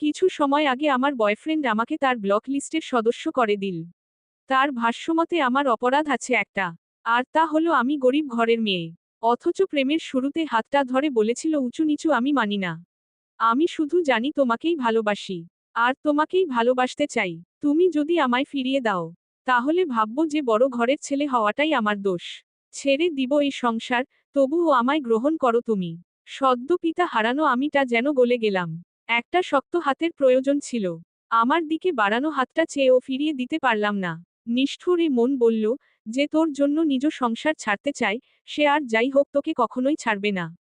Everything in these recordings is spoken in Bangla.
কিছু সময় আগে আমার বয়ফ্রেন্ড আমাকে তার ব্লক লিস্টের সদস্য করে দিল। তার ভাষ্যমতে আমার অপরাধ আছে একটা, আর তা হলো আমি গরিব ঘরের মেয়ে। অথচ প্রেমের শুরুতে হাতটা ধরে বলেছিল, উঁচু নিচু আমি মানি না। আমি শুধু জানি তোমাকেই ভালোবাসি, আর তোমাকেই ভালোবাসতে চাই। তুমি যদি আমায় ফিরিয়ে দাও, তাহলে ভাবব যে বড় ঘরের ছেলে হওয়াটাই আমার দোষ। ছেড়ে দিব এই সংসার, তবুও আমায় গ্রহণ করো তুমি। সদ্য পিতা হারানো আমিটা যেন গলে গেলাম। একটা শক্ত হাতের প্রয়োজন ছিল। আমার দিকে বাড়ানো হাতটা চেয়েও ফিরিয়ে দিতে পারলাম না। নিষ্ঠুর মন বলল, যে তোর জন্য নিজ সংসার ছাড়তে চায়, সে আর যাই হোক তোকে কখনোই ছাড়বে না।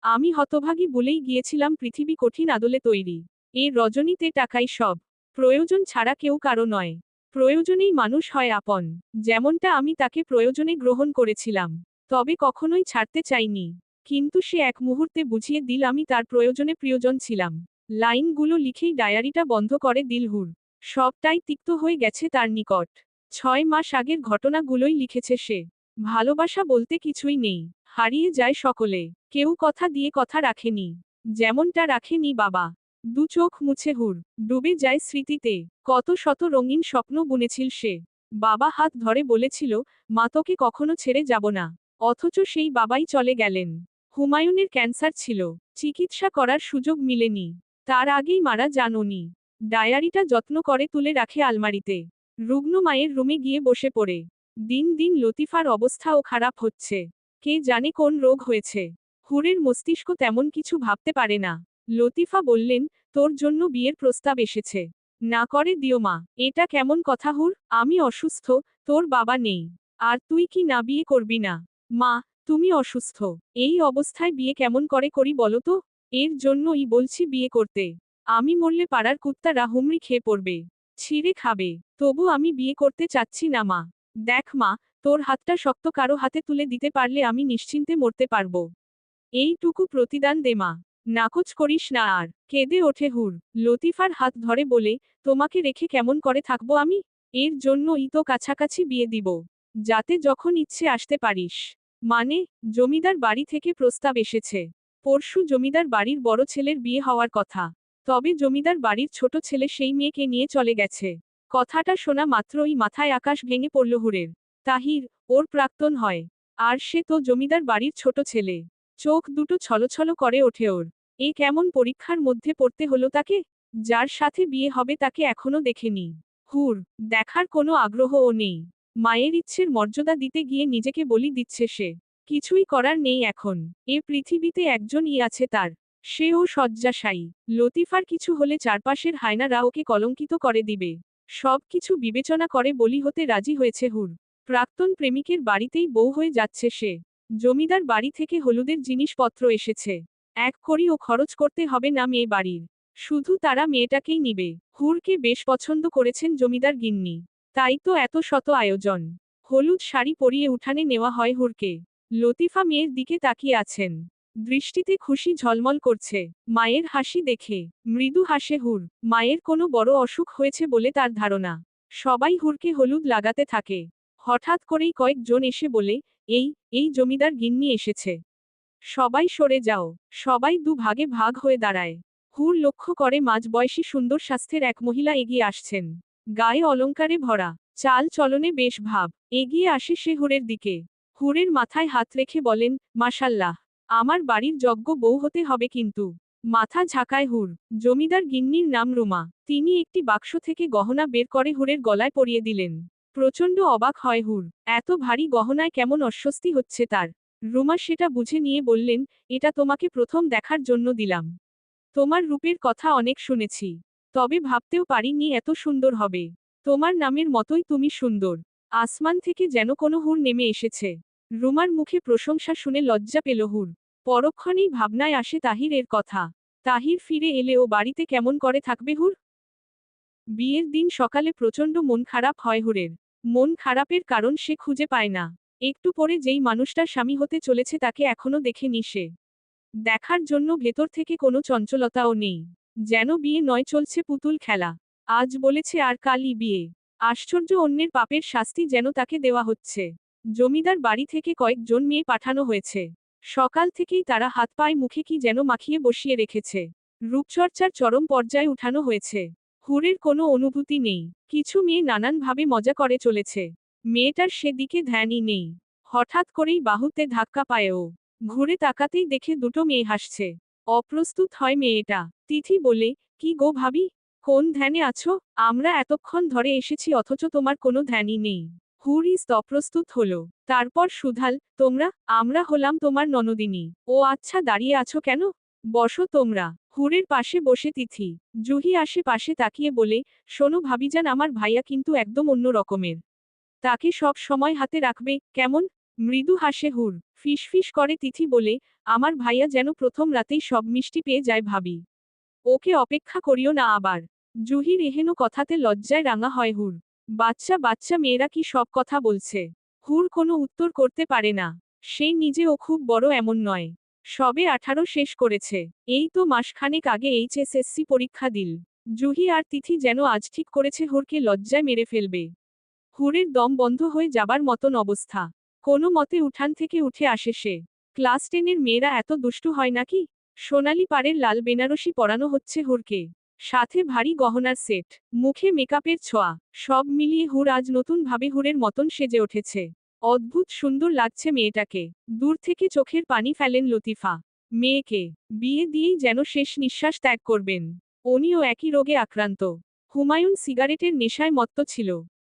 আমি হতভাগী বলেই গিয়েছিলাম পৃথিবী কঠিন আদলে তৈরি। এই রজনীতে টাকাই সব। প্রয়োজন ছাড়া কেউ কারও নয়। প্রয়োজনেই মানুষ হয় আপন। যেমনটা আমি তাকে প্রয়োজনে গ্রহণ করেছিলাম। তবে কখনোই ছাড়তে চাইনি। কিন্তু সে এক মুহূর্তে বুঝিয়ে দিল, আমি তার প্রয়োজনে প্রিয়জন ছিলাম। লাইনগুলো লিখেই ডায়ারিটা বন্ধ করে দিলহুর। সবটাই তিক্ত হয়ে গেছে তার নিকট। ছয় মাস আগের ঘটনাগুলোই লিখেছে সে। ভালোবাসা বলতে কিছুই নেই। হারিয়ে যায় সকলে। কেউ কথা দিয়ে কথা রাখেনি। যেমনটা রাখেনি বাবা। দু চোখ মুছে হুর। ডুবে যায় স্মৃতিতে। কত শত রঙিন স্বপ্ন বুনেছিল সে। বাবা হাত ধরে বলেছিল, মা তোকে কখনো ছেড়ে যাব না। অথচ সেই বাবাই চলে গেলেন। হুমায়ুনের ক্যান্সার ছিল। চিকিৎসা করার সুযোগ মিলেনি। তার আগেই মারা যান উনি। ডায়ারিটা যত্ন করে তুলে রাখে আলমারিতে। রুগ্ন মায়ের রুমে গিয়ে বসে পড়ে। দিন দিন লতিফার অবস্থাও খারাপ হচ্ছে। কে জানে কোন রোগ হয়েছে। হুরের মস্তিষ্ক তেমন কিছু ভাবতে পারে না। লতিফা বললেন, তোর জন্য বিয়ের প্রস্তাব এসেছে। না করে দিও মা। এটা কেমন কথা হুর? আমি অসুস্থ, তোর বাবা নেই। আর তুই কি না বিয়ে করবি না? মা, তুমি অসুস্থ। এই অবস্থায় বিয়ে কেমন করে করি বলো তো? এর জন্যই বলছি বিয়ে করতে। আমি মরলে পাড়ার কুত্তারা হুমড়ি খেয়ে পড়বে। ছিঁড়ে খাবে। তবু আমি বিয়ে করতে চাচ্ছি না, মা। দেখ, মা, তোর হাতটা শক্ত কারও হাতে তুলে দিতে পারলে আমি নিশ্চিন্তে মরতে পারব। এইটুকু প্রতিদান দে, মা। নাকচ করিস না আর। কেঁদে ওঠে হুর। লতিফার হাত ধরে বলে, তোমাকে রেখে কেমন করে থাকব আমি? এর জন্যই তো কাছাকাছি বিয়ে দিব। যাতে যখন ইচ্ছে আসতে পারিস। মানে জমিদার বাড়ি থেকে প্রস্তাব এসেছে। পরশু জমিদার বাড়ির বড় ছেলের বিয়ে হওয়ার কথা। তবে জমিদার বাড়ির ছোট ছেলে সেই মেয়েকে নিয়ে চলে গেছে। কথাটা শোনা মাত্রই মাথায় আকাশ ভেঙে পড়ল হুরের। তাহির, ওর প্রাক্তন হয়। আর সে তো জমিদার বাড়ির ছোট ছেলে। চোখ দুটো ছলছল করে ওঠে ওর। এ কেমন পরীক্ষার মধ্যে পড়তে হলো তাকে? যার সাথে বিয়ে হবে তাকে এখনও দেখেনি। হুর, দেখার কোনো আগ্রহও নেই। মায়ের ইচ্ছের মর্যাদা দিতে গিয়ে নিজেকে বলি দিচ্ছে সে। কিছুই করার নেই এখন। এ পৃথিবীতে একজনই আছে তার। সেও শয্যাশায়ী। লতিফার কিছু হলে চারপাশের হায়নারা ওকে কলঙ্কিত করে দিবে। সব কিছু বিবেচনা করে বলি হতে রাজি হয়েছে হুর। প্রাক্তন প্রেমিকের বাড়িতেই বউ হয়ে যাচ্ছে সে। জমিদার বাড়ি থেকে হলুদের জিনিসপত্র এসেছে। এক করিও খরচ করতে হবে না মেয়ে বাড়ির। শুধু তারা মেয়েটাকেই নিবে। হুরকে বেশ পছন্দ করেছেন জমিদার গিন্নি। তাই তো এত শত আয়োজন। হলুদ শাড়ি পরিয়ে উঠানে নেওয়া হয় হুরকে। লতিফা মেয়ের দিকে তাকিয়ে আছেন। দৃষ্টিতে খুশি ঝলমল করছে। মায়ের হাসি দেখে। মৃদু হাসে হুর। মায়ের কোনো বড় অসুখ হয়েছে বলে তার ধারণা। সবাই হুরকে হলুদ লাগাতে থাকে। হঠাৎ করেই কয়েকজন এসে বলে, এই এই জমিদার গিন্নি এসেছে। সবাই সরে যাও। সবাই দু ভাগে ভাগ হয়ে দাঁড়ায়। হুর লক্ষ্য করে মাঝবয়সী সুন্দর স্বাস্থ্যের এক মহিলা এগিয়ে আসছেন। গায়ে অলঙ্কারে ভরা। চাল চলনে বেশ ভাব। এগিয়ে আসে সে হুরের দিকে। হুরের মাথায় হাত রেখে বলেন মাসাল্লাহ আমার বাড়ির যজ্ঞ বউ হতে হবে কিন্তু। মাথা ঝাঁকায় হুর, জমিদার গিন্নির নাম রুমা। তিনি একটি বাক্স থেকে গহনা বের করে হুরের গলায় পরিয়ে দিলেন। প্রচণ্ড অবাক হয় হুর, এত ভারী গহনায় কেমন অস্বস্তি হচ্ছে তার? রুমা সেটা বুঝে নিয়ে বললেন, এটা তোমাকে প্রথম দেখার জন্য দিলাম। তোমার রূপের কথা অনেক শুনেছি। তবে ভাবতেও পারিনি এত সুন্দর হবে। তোমার নামের মতোই তুমি সুন্দর। আসমান থেকে যেন কোনো হুর নেমে এসেছে। রুমার মুখে প্রশংসা শুনে লজ্জা পেল হুর। পরক্ষণেই ভাবনায় আসে তাহির এর কথা। তাহির ফিরে এলে ও বাড়িতে কেমন করে থাকবে হুর? বিয়ের দিন সকালে প্রচণ্ড মন খারাপ হয় হুরের। মন খারাপের কারণ সে খুঁজে পায় না। একটু পরে যেই মানুষটার স্বামী হতে চলেছে তাকে এখনও দেখেনি সে। দেখার জন্য ভেতর থেকে কোনো চঞ্চলতাও নেই। যেন বিয়ে নয় চলছে পুতুল খেলা। আজ বলেছে আর কালই বিয়ে। আশ্চর্য অন্যের পাপের শাস্তি যেন তাকে দেওয়া হচ্ছে। জমিদার বাড়ি থেকে কয়েকজন মেয়ে পাঠানো হয়েছে। সকাল থেকেই তারা হাত পায়ে মুখে কি যেন মাখিয়ে বসিয়ে রেখেছে। রূপচর্চার চরম পর্যায়ে উঠানো হয়েছে। হুরের কোনো অনুভূতি নেই। কিছু মেয়ে নানানভাবে মজা করে চলেছে। মেয়েটার সেদিকে ধ্যানই নেই। হঠাৎ করেই বাহুতে ধাক্কা পায় ও। ঘুরে তাকাতেই দেখে দুটো মেয়ে হাসছে। অপ্রস্তুত হয় মেয়েটা। তিথি বলে, কি গো ভাবি? কোন ধ্যানে আছো? আমরা এতক্ষণ ধরে এসেছি, অথচ তোমার কোনো ধ্যানই নেই। হুরিস অপ্রস্তুত হলো। তারপর সুধাল, তোমরা, আমরা হলাম তোমার ননদিনী। ও আচ্ছা দাঁড়িয়ে আছো কেন? বসো তোমরা। হুরের পাশে বসে তিথি। জুহি আসে পাশে তাকিয়ে বলে, শোনো ভাবিজান, আমার ভাইয়া কিন্তু একদম অন্য রকমের। তাকে সব সময় হাতে রাখবে, কেমন? মৃদু হাসে হুর। ফিসফিস করে তিথি বলে, আমার ভাইয়া যেন প্রথম রাতেই সব মিষ্টি পেয়ে যায় ভাবি। ওকে অপেক্ষা করিও না আবার। জুহির এহেন কথাতে লজ্জায় রাঙা হয় হুর। বাচ্চা বাচ্চা মেয়েরা কি সব কথা বলছে? হুর কোনো উত্তর করতে পারে না। সে নিজেও খুব বড় এমন নয়। সবে আঠারো শেষ করেছে। এই তো মাসখানেক আগে এইচএসএসসি পরীক্ষা দিল। জুহি আর তিথি যেন আজ ঠিক করেছে হুরকে লজ্জায় মেরে ফেলবে। হুরের দম বন্ধ হয়ে যাবার মতন অবস্থা। কোনো মতে উঠান থেকে উঠে আসে সে। ক্লাস টেনের মেয়েরা এত দুষ্টু হয় নাকি? সোনালি পাড়ের লাল বেনারসি পরানো হচ্ছে হুরকে। সাথে ভারী গহনার সেট, মুখে মেকআপের ছোঁয়া, সব মিলিয়ে হুর আজ নতুন ভাবে হুরের মতন সেজে উঠেছে। অদ্ভুত সুন্দর লাগছে মেয়েটাকে। দূর থেকে চোখের পানি ফেলেন লতিফা। মেয়েকে, বিয়ে দিয়েই যেন শেষ নিঃশ্বাস ত্যাগ করবেন। উনিও একই রোগে আক্রান্ত। হুমায়ুন সিগারেটের নেশায় মত্ত ছিল।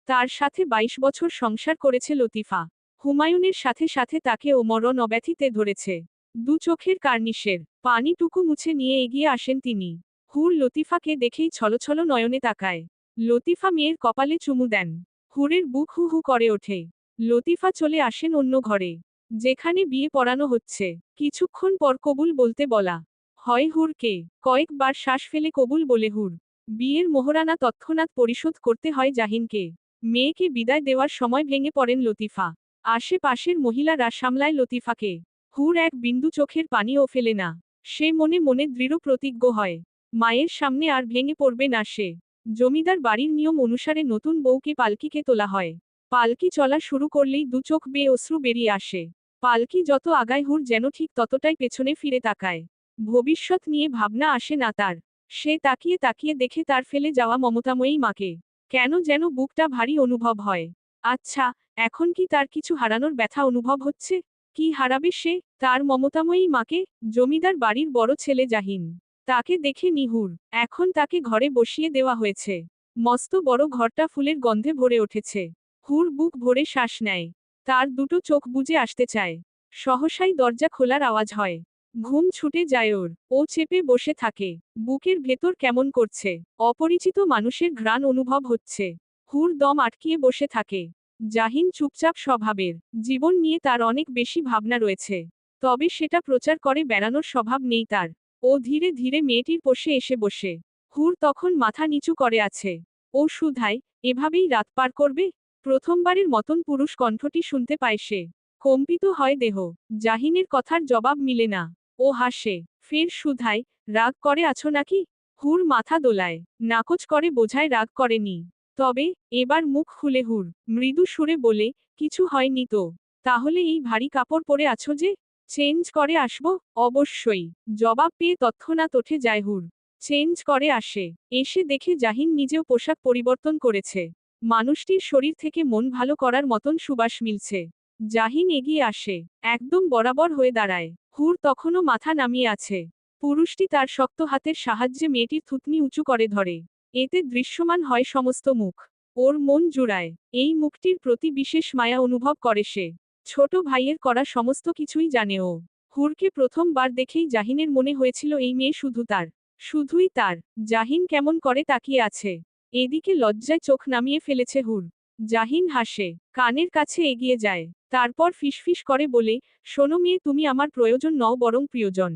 তার সাথে ২২ বছর সংসার করেছে লতিফা। হুমায়ুনের সাথে সাথে তাকে ও মরণ অব্যথিতে ধরেছে। দু চোখের কার্নিশের, পানিটুকু মুছে নিয়ে এগিয়ে আসেন তিনি। হুর লতিফাকে দেখেই ছলছল নয়নে তাকায়। লতিফা মেয়ের কপালে চুমু দেন। হুরের বুক হু হু করে ওঠে। লতিফা চলে আসেন অন্য ঘরে। যেখানে বিয়ে পড়ানো হচ্ছে। কিছুক্ষণ পর কবুল বলতে বলা, হয় হুরকে, কয়েকবার শ্বাস ফেলে কবুল বলে হুর। বিয়ের মোহরানা তৎক্ষণাৎ পরিশোধ করতে হয় জাহিনকে। মেয়েকে বিদায় দেওয়ার সময় ভেঙে পড়েন লতিফা। আশেপাশের মহিলারা সামলায় লতিফাকে। হুর এক বিন্দু চোখের পানিও ফেলে না। সে মনে মনে দৃঢ় প্রতিজ্ঞ হয়। মায়ের সামনে আর ভেঙে পড়বে না সে। জমিদার বাড়ির নিয়ম অনুসারে নতুন বউকে পালকিকে তোলা হয়। পালকি চলা শুরু করলেই দু চোখ বেয়ে অশ্রু বেরিয়ে আসে। পালকি যত আগায় হুর যেন ঠিক ততটাই পেছনে ফিরে তাকায়। ভবিষ্যৎ নিয়ে ভাবনা আসে না তার। সে তাকিয়ে তাকিয়ে দেখে তার ফেলে যাওয়া মমতাময়ী মাকে। কেন যেন বুকটা ভারী অনুভব হয়। আচ্ছা এখন কি তার কিছু হারানোর ব্যথা অনুভব হচ্ছে? কি হারাবে সে? তার মমতাময়ী মাকে, জমিদার বাড়ির বড় ছেলে জাহিন। তাকে দেখে নিহুর, এখন তাকে ঘরে বসিয়ে দেওয়া হয়েছে। মস্ত বড় ঘরটা ফুলের গন্ধে ভরে উঠেছে। হুর বুক ভরে শ্বাস নেয়। তার দুটো চোখ বুজে আসতে চায়। সহসাই দরজা খোলার আওয়াজ হয়। ঘুম ছুটে যায় ওর। ও চেপে বসে থাকে। বুকের ভেতর কেমন করছে? অপরিচিত মানুষের ঘ্রাণ অনুভব হচ্ছে। হুর দম আটকিয়ে বসে থাকে। জাহিন চুপচাপ স্বভাবের। জীবন নিয়ে তার অনেক বেশি ভাবনা রয়েছে। তবে সেটা প্রচার করে বেড়ানোর স্বভাব নেই তার। ও ধীরে ধীরে মেয়েটির পোষে এসে বসে। হুর তখন মাথা নিচু করে আছে। ও সুধায় এভাবেই রাত পার করবে? প্রথমবারের মতন পুরুষ কণ্ঠটি শুনতে পায় সে। কম্পিত হয় দেহ। জাহিনের কথার জবাব মিলে না। ও হাসে। ফের সুধায় রাগ করে আছো নাকি? হুর মাথা দোলায়। নাকচ করে বোঝায় রাগ করেনি। তবে, এবার মুখ খুলে হুর। মৃদু সুরে বলে, কিছু হয়নি তো। তাহলে এই ভারী কাপড় পরে আছো যে? চেঞ্জ করে আসব? অবশ্যই। জবাব পেয়ে তৎক্ষণাৎ ওঠে যায় হুর চেঞ্জ করে আসে। এসে দেখে জাহিন নিজেও পোশাক পরিবর্তন করেছে। মানুষটির শরীর থেকে মন ভালো করার মতন সুবাস মিলছে। জাহিন এগিয়ে আসে। একদম বরাবর হয়ে দাঁড়ায়। হুর তখনও মাথা নামিয়ে আছে। পুরুষটি তার শক্ত হাতের সাহায্যে মেয়েটির থুতনি উঁচু করে ধরে। এতে দৃশ্যমান হয় সমস্ত মুখ। ওর মন জুড়ায়। এই মুখটির প্রতি বিশেষ মায়া অনুভব করে সে। ছোট ভাইয়ের করা সমস্ত কিছুই জানে ও। হুরকে প্রথমবার দেখেই জাহিনের মনে হয়েছিল এই মেয়ে শুধু তার। শুধুই তার। জাহিন কেমন করে তাকিয়ে আছে। এদিকে লজ্জায় চোখ নামিয়ে ফেলেছে হুর। জাহিন হাসে, কানের কাছে এগিয়ে যায়। তারপর ফিসফিস করে বলে, শোনো মেয়ে, তুমি আমার প্রয়োজন নও বরং প্রিয়জন।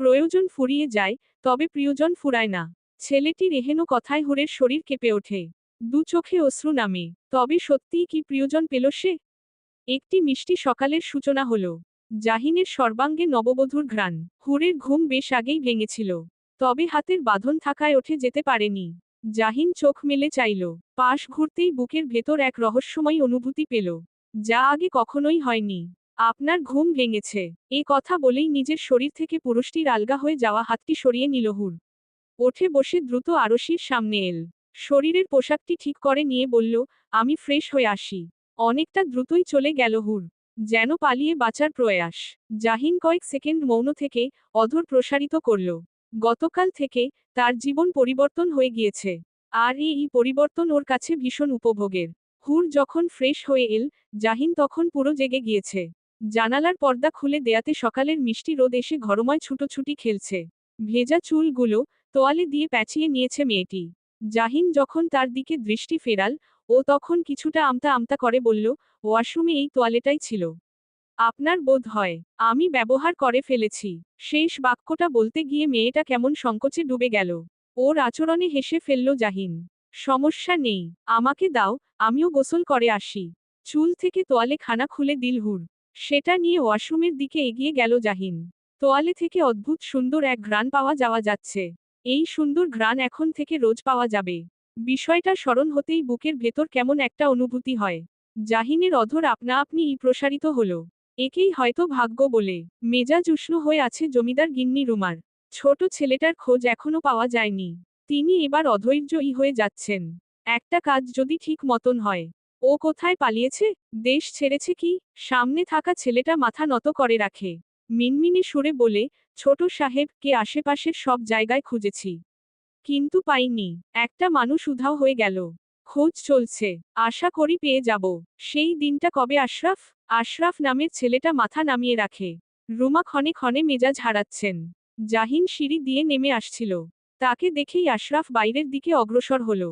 প্রয়োজন ফুরিয়ে যায়, তবে প্রিয়জন ফুরায় না। ছেলেটির এহেন কথায় হুরের শরীর কেঁপে ওঠে। দু চোখে অশ্রু নামে, তবে সত্যিই কি প্রিয়জন পেল সে? একটি মিষ্টি সকালের সূচনা হল। জাহিনের সর্বাঙ্গে নববধূর ঘ্রাণ। হুরের ঘুম বেশ আগেই ভেঙেছিল। তবে হাতের বাঁধন থাকায় ওঠে যেতে পারেনি। জাহিন চোখ মেলে চাইল। পাশ ঘুরতেই বুকের ভেতর এক রহস্যময় অনুভূতি পেল। যা আগে কখনোই হয়নি। আপনার ঘুম ভেঙেছে। এ কথা বলেই নিজের শরীর থেকে পুরুষটির আলগা হয়ে যাওয়া হাতটি সরিয়ে নিল হুর। ওঠে বসে দ্রুত আরশির সামনে এল। শরীরের পোশাকটি ঠিক করে নিয়ে বলল, আমি ফ্রেশ হয়ে আসি। অনেকটা দ্রুতই চলে গেল হুর, যেন পালিয়ে বাঁচার প্রয়াস। জাহিন কয়েক সেকেন্ড মৌন থেকে অধর প্রসারিত করল। গতকাল থেকে তার জীবন পরিবর্তন হয়ে গিয়েছে। আর এই পরিবর্তন ওর কাছে ভীষণ উপভোগের। হুর যখন ফ্রেশ হয়ে এল, জাহিন তখন পুরো জেগে গিয়েছে। জানালার পর্দা খুলে দেয়াতে সকালের মিষ্টি রোদ এসে ঘরময় ছুটোছুটি খেলছে। ভেজা চুলগুলো তোয়ালে দিয়ে প্যাঁচিয়ে নিয়েছে মেয়েটি। জাহিন যখন তার দিকে দৃষ্টি ফেরাল ও তখন কিছুটা আমতা আমতা করে বলল, ওয়াশরুমে এই তোয়ালেটাই ছিল। আপনার বোধ হয় আমি ব্যবহার করে ফেলেছি। শেষ বাক্যটা বলতে গিয়ে মেয়েটা কেমন সংকোচে ডুবে গেল। ওর আচরণে হেসে ফেলল জাহিন, সমস্যা নেই, আমাকে দাও, আমিও গোসল করে আসি। চুল থেকে তোয়ালে খানা খুলে দিল হুর। সেটা নিয়ে ওয়াশরুমের দিকে এগিয়ে গেল জাহিন। তোয়ালে থেকে অদ্ভুত সুন্দর এক ঘ্রাণ পাওয়া যাওয়া যাচ্ছে। এই সুন্দর ঘ্রাণ এখন থেকে রোজ পাওয়া যাবে। বিষয়টা স্মরণ হতেই বুকের ভেতর কেমন একটা অনুভূতি হয়। জাহিনের অধর আপনা আপনি ই প্রসারিত হল। একেই হয়তো ভাগ্য বলে। মেজাজ উষ্ণ হয়ে আছে জমিদার গিন্নি রুমার। ছোট ছেলেটার খোঁজ এখনও পাওয়া যায়নি। তিনি এবার অধৈর্যই হয়ে যাচ্ছেন। একটা কাজ যদি ঠিক মতন হয়। ও কোথায় পালিয়েছে? দেশ ছেড়েছে কি? সামনে থাকা ছেলেটা মাথা নত করে রাখে। মিনমিনে সুরে বলে, ছোট সাহেব, কে আশেপাশের সব জায়গায় খুঁজেছি। কিন্তু পাইনি। একটা মানুষ উধাও হয়ে গেল। খোঁজ চলছে। আশা করি পেয়ে যাব। সেই দিনটা কবে আশরাফ? আশরাফ নামের ছেলেটা মাথা নামিয়ে রাখে। রুমা ক্ষণে ক্ষণে মেজাজ হারাচ্ছেন। জাহিন সিঁড়ি দিয়ে নেমে আসছিল। তাকে দেখেই আশরাফ বাইরের দিকে অগ্রসর হল।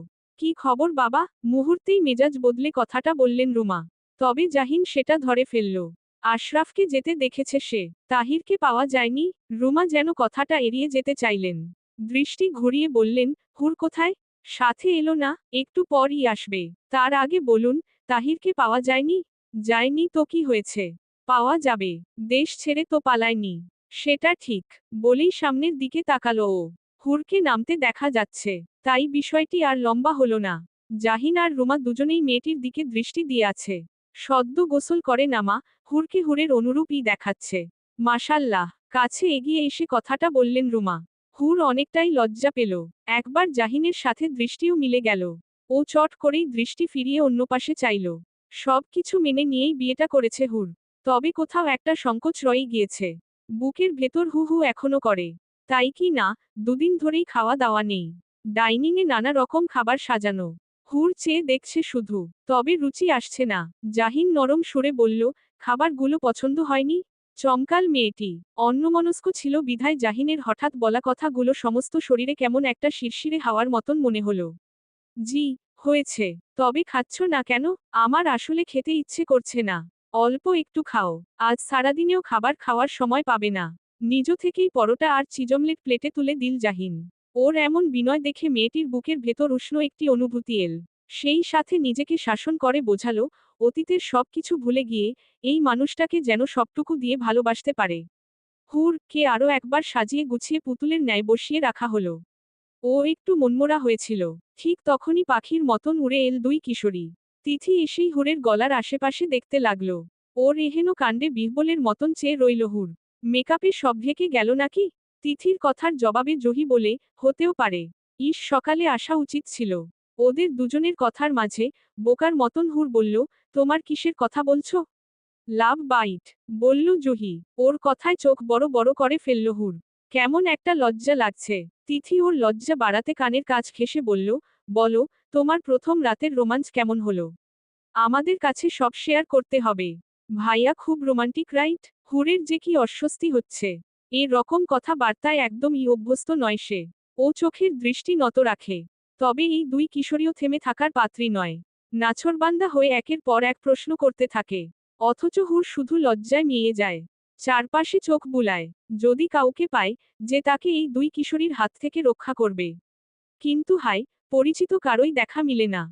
কি খবর বাবা? মুহূর্তেই মেজাজ বদলে কথাটা বললেন রুমা। তবে জাহিন সেটা ধরে ফেলল। আশরাফকে যেতে দেখেছে সে। তাহিরকে পাওয়া যায়নি। রুমা যেন কথাটা এড়িয়ে যেতে চাইলেন। দৃষ্টি ঘুরিয়ে বললেন, হুর কোথায়? সাথে এলো না, একটু পরই আসবে। তার আগে বলুন, তাহিরকে পাওয়া যায়নি? যায়নি তো কি হয়েছে? পাওয়া যাবে। দেশ ছেড়ে তো পালায়নি। সেটা ঠিক। বলেই সামনের দিকে তাকালো ও। হুরকে নামতে দেখা যাচ্ছে। তাই বিষয়টি আর লম্বা হলো না। জাহিন আর রুমা দুজনেই মেয়েটির দিকে দৃষ্টি দিয়ে আছে। সদ্য গোসল করে নামা, হুরকে হুরের অনুরূপই দেখাচ্ছে। মাসাল্লাহ কাছে এগিয়ে এসে কথাটা বললেন রুমা। হুর অনেকটাই লজ্জা পেল। একবার জাহিনের সাথে দৃষ্টিও মিলে গেল। ও চট করেই দৃষ্টি ফিরিয়ে অন্য পাশে চাইল। সব কিছু মেনে নিয়েই বিয়েটা করেছে হুর। তবে কোথাও একটা সংকোচ রয়ে গিয়েছে। বুকের ভেতর হু হু এখনও করে। তাই কি না, দুদিন ধরেই খাওয়া দাওয়া নেই। ডাইনিংয়ে নানা রকম খাবার সাজানো। হুর চেয়ে দেখছে শুধু। তবে রুচি আসছে না। জাহিন নরম সুরে বলল, খাবারগুলো পছন্দ হয়নি? চমকাল মেয়েটি। অন্যমনস্ক ছিল বিধায় জাহিনের হঠাৎ বলা কথাগুলো সমস্ত শরীরে কেমন একটা শিরশিরে হাওয়ার মতন মনে হলো। জি, হয়েছে। তবে খাচ্ছ না কেন? আমার আসলে খেতে ইচ্ছে করছে না। অল্প একটু খাও। আজ সারাদিনেও খাবার খাওয়ার সময় পাবে না। নিজ থেকেই পরোটা আর চিজমলেট প্লেটে তুলে দিল জাহিন। ওর এমন বিনয় দেখে মেয়েটির বুকের ভেতর উষ্ণ একটি অনুভূতি এল। সেই সাথে নিজেকে শাসন করে বোঝালো অতীতের সব কিছু ভুলে গিয়ে এই মানুষটাকে যেন সবটুকু দিয়ে ভালোবাসতে পারে। হুর, কে আরও একবার সাজিয়ে গুছিয়ে পুতুলের ন্যায় বসিয়ে রাখা হলো। ও একটু মনমোরা হয়েছিল। ঠিক তখনই পাখির মতন উড়ে এল দুই কিশোরী। তিথি এসেই হুরের গলার আশেপাশে দেখতে লাগল। ওর এহেন কাণ্ডে বিহবলের মতন চেয়ে রইল হুর। মেকআপে সব ঢেকে গেল নাকি? তিথির কথার জবাবে জহি বলে, হতেও পারে। ইস, সকালে আসা উচিত ছিল। ওদের দুজনের কথার মাঝে বোকার মতন হুর বলল তোমার কিসের কথা বলছো? লাভ বাইট, বলল জহি, ওর কথায় চোখ বড় বড় করে ফেলল হুর। কেমন একটা লজ্জা লাগছে। তিথি ওর লজ্জা বাড়াতে কানের কাজ ঘেসে বলল, বলো, তোমার প্রথম রাতের রোমাঞ্চ কেমন হলো? আমাদের কাছে সব শেয়ার করতে হবে। ভাইয়া খুব রোমান্টিক, রাইট? হুরের যে কি অস্বস্তি হচ্ছে। এ রকম কথাবার্তায় একদমই অভ্যস্ত নয় সে। ও চোখের দৃষ্টি নত রাখে। তবে এই দুই কিশোরীও থেমে থাকার পাত্রী নয়। নাছরবান্দা হয়ে একের পর এক প্রশ্ন করতে থাকে, অথচ হুর শুধু লজ্জায় মিয়ে যায়, চারপাশে চোখ বুলায়, যদি কাউকে পায় যে তাকে এই দুই কিশোরীর হাত থেকে রক্ষা করবে। কিন্তু হাই পরিচিত কারোই দেখা মিলে না।